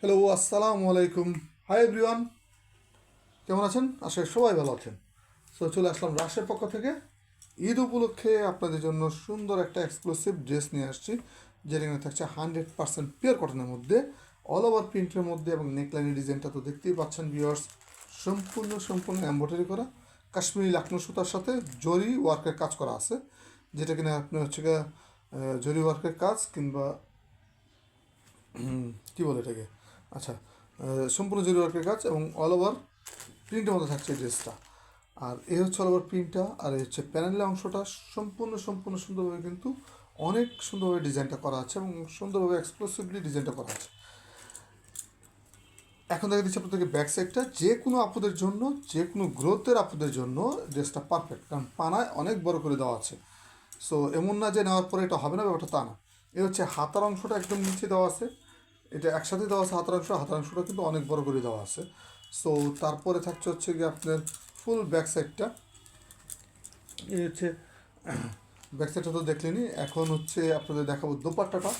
Hello আসসালামু আলাইকুম hi everyone কেমন আছেন? আসলে সবাই ভালো আছেন। সো চলে আসলাম রাশের পক্ষ থেকে। ঈদ উপলক্ষে আপনাদের জন্য সুন্দর একটা এক্সক্লুসিভ ড্রেস নিয়ে আসছি, যেটা কিনা থাকছে হান্ড্রেড পার্সেন্ট পিওর কটনের মধ্যে অল ওভার প্রিন্টের মধ্যে এবং নেকলাইনের ডিজাইনটা তো দেখতেই পাচ্ছেন ভিউয়ার্স সম্পূর্ণ সম্পূর্ণ এম্ব্রয়ডারি করা। কাশ্মীরি লাকনো সুতার সাথে জরি ওয়ার্কের কাজ করা আছে, যেটা কিনা আপনার হচ্ছে জরি ওয়ার্কের কাজ কিংবা কী বলে এটাকে? আচ্ছা সম্পূর্ণ জরি ওয়ার্কের কাজ এবং অল ওভার প্রিন্টের মধ্যে থাকছে ড্রেসটা আর এ হচ্ছে অল ওভার প্রিন্টটা আর এই হচ্ছে প্যানেলের অংশটা সম্পূর্ণ সম্পূর্ণ সুন্দরভাবে কিন্তু অনেক সুন্দরভাবে ডিজাইনটা করা আছে এবং সুন্দরভাবে এক্সক্লুসিভলি ডিজাইনটা করা আছে। এখন দেখা দিচ্ছি আপনাদেরকে ব্যাক সাইডটা যে কোনো আপুদের জন্য, যে কোনো গ্রোথের আপুদের জন্য ড্রেসটা পারফেক্ট কারণ পানায় অনেক বড় করে দেওয়া আছে। সো এমন না যে নেওয়ার পরে এটা হবে না, ব্যাপারটা তা না। এ হচ্ছে হাতার অংশটা একদম নিচে দেওয়া আছে। এটা একসাথে দেওয়া আছে হাতার অংশ হাতার অংশটা কিন্তু অনেক বড় করে দেওয়া আছে। সো তারপরে থাকছে হচ্ছে গিয়ে আপনার ফুল ব্যাক সাইডটা এই হচ্ছে ব্যাক সাইডটা তো দেখলেনি এখন হচ্ছে আপনাদের দেখাবো দোপাট্টাটা।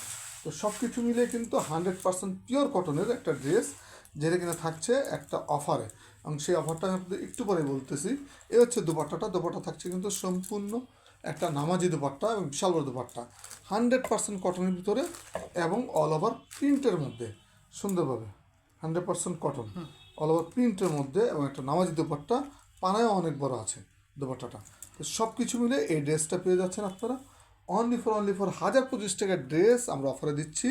তো সব কিছু মিলে কিন্তু হান্ড্রেড পার্সেন্ট পিওর কটনের একটা ড্রেস যেটা কিনা থাকছে একটা অফারে এবং সেই অফারটা আমি আপনাদের একটু পরে বলতেছি। এ হচ্ছে দোপাট্টাটা। দোপাট্টা থাকছে কিন্তু সম্পূর্ণ একটা নামাজি দোপাট্টা এবং বিশাল বড় দোপাট্টা। হান্ড্রেড পার্সেন্ট কটনের ভিতরে এবং অল ওভার প্রিন্টের মধ্যে। সুন্দরভাবে। Hundred percent cotton all over প্রিন্টের মধ্যে এবং একটা নামাজি দোপাট্টা পানায়ও অনেক বড় আছে দোপাট্টাটা। তো সব কিছু মিলে এই ড্রেসটা পেয়ে যাচ্ছেন আপনারা। অনলি ফর অনলি ফর হাজার পঁচিশ টাকার ড্রেস আমরা অফারে দিচ্ছি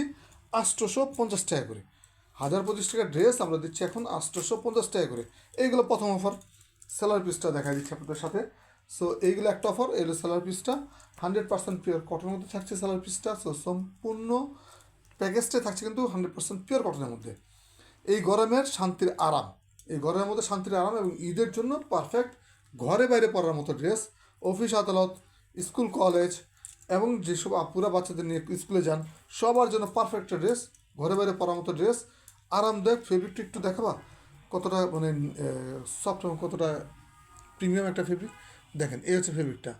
আটশোশো পঞ্চাশ টাকা করে। হাজার পঁচিশ টাকার ড্রেস আমরা দিচ্ছি এখন আটশোশো পঞ্চাশ টাকা করে। এইগুলো প্রথম অফার সেলার পিসটা দেখা দিচ্ছি আপনাদের সাথে। সো এইগুলো একটা অফার এগুলো সেলার পিসটা হান্ড্রেড পার্সেন্ট পিওর কটনের মধ্যে থাকছে সেলার পিসটা সো সম্পূর্ণ প্যাকেজটাই থাকছে কিন্তু হান্ড্রেড পার্সেন্ট পিওর কটনের মধ্যে। এই গরমের শান্তির আরাম। এই গরমের মধ্যে শান্তির আরাম এবং ঈদের জন্য পারফেক্ট ঘরে বাইরে পড়ার মতো ড্রেস অফিস আদালত স্কুল কলেজ এবং যেসব আপুরা বাচ্চাদের নিয়ে স্কুলে যান, সবার জন্য পারফেক্ট ড্রেস ঘরে বাইরে পরার মতো ড্রেস আরামদায়ক ফেব্রিকটা একটু দেখাবা। কতটা মানে সফট এবং কতটা প্রিমিয়াম একটা ফেব্রিক দেখেন, এই হচ্ছে ফেব্রিকটা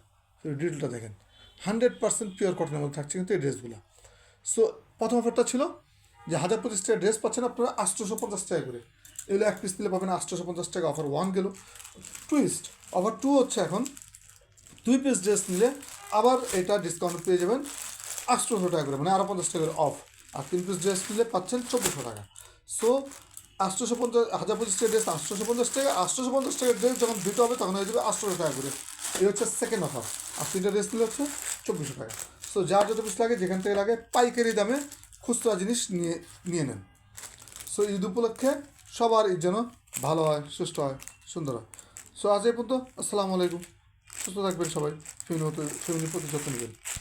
ডিটেলটা দেখেন। হান্ড্রেড পার্সেন্ট পিওর কটনের মধ্যে থাকছে কিন্তু এই ড্রেসগুলো সো প্রথম অফারটা ছিল যে হাজার পঁচিশ টাকা ড্রেস পাচ্ছেন আপনারা আটশোশো পঞ্চাশ টাকা করে। এগুলো এক পিস দিলে পাবেন আটশোশো পঞ্চাশ টাকা অফার ওয়ান গেল। টুইস্ট অফার টু হচ্ছে এখন, দুই পিস ড্রেস নিলে আবার এটা ডিসকাউন্ট পেয়ে যাবেন আটশোশো টাকা করে মানে আরও পঞ্চাশ টাকা করে অফ আর তিন পিস ড্রেস নিলে পাচ্ছেন চব্বিশশো টাকা। সো আটশোশো পঞ্চাশ হাজার পঁচিশ টাকা ড্রেস আটশোশো পঞ্চাশ টাকা আটশোশো পঞ্চাশ টাকার ড্রেস যখন দুটো হবে তখন হয়ে যাবে আটশোশো টাকা করে। এই হচ্ছে সেকেন্ড অফার আর তিনটা ড্রেস নিলে হচ্ছে চব্বিশশো টাকা। সো যার যত পিস লাগে, যেখান থেকে লাগে, পাইকারি দামে খুচরা জিনিস নিয়ে নিয়ে নেন। সো ঈদ উপলক্ষে সবার ঈদ যেন ভালো হয়, সুস্থ হয়, সুন্দর হয়। সো আজ এই পর্যন্ত। আসসালামু আলাইকুম। সুস্থ থাকবেন সবাই। ফ্যামিলি মতো ফ্যামিলির প্রতি যত্ন নেবেন।